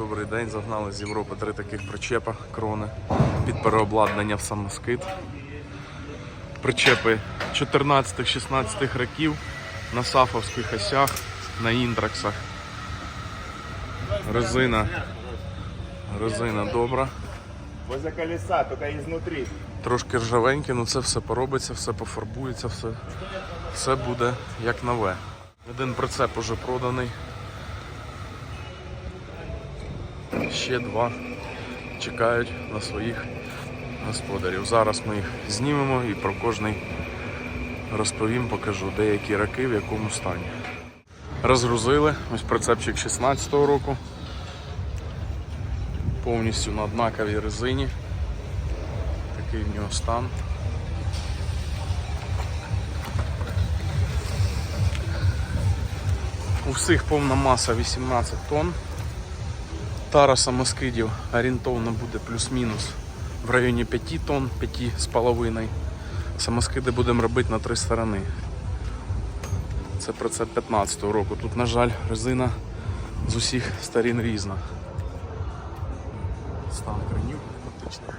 Добрий день, загнали з Європи три таких причепа крони під переобладнання в самоскид. Причепи 14-16 років на сафовських осях, на інтраксах. Резина. Резина добра. Возле колеса, только изнутри. Трошки ржавенькі, ну це все поробиться, все пофарбується, все, все буде як нове. Один прицеп уже проданий. Ще два чекають на своїх господарів. Зараз ми їх знімемо і про кожний розповім, покажу деякі роки в якому стані. Розгрузили, ось прицепчик 16-го року. Повністю на однаковій резині. Такий в нього стан. У всіх повна маса 18 тонн. Тара самоскидів орієнтовно буде плюс-мінус в районі 5 тонн, 5,5. Самоскиди будемо робити на три сторони. Це прицеп 15-го року. Тут, на жаль, резина з усіх сторін різна. Стан кринів фактично.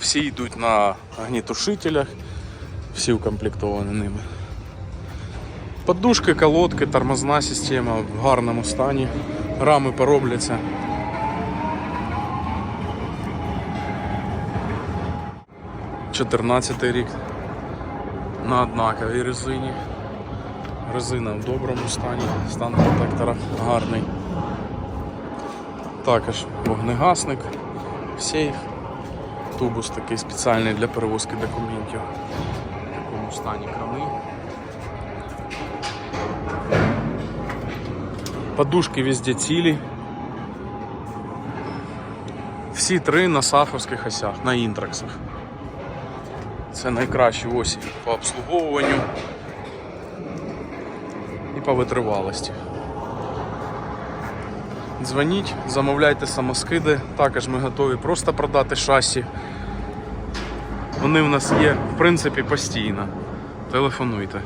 Всі йдуть на огнітушителях, всі укомплектовані ними. Подушки, колодки, тормозна система в гарному стані. Рами поробляться. Чотирнадцятий рік на однаковій резині. Резина в доброму стані, стан протектора гарний. Також вогнегасник, сейф, тубус такий спеціальний для перевозки документів. В такому стані крани. Подушки везде цілі. Всі три на сафовських осях, на інтраксах. Це найкращі осі по обслуговуванню і по витривалості. Дзвоніть, замовляйте самоскиди, також ми готові просто продати шасі. Вони в нас є, в принципі, постійно. Телефонуйте.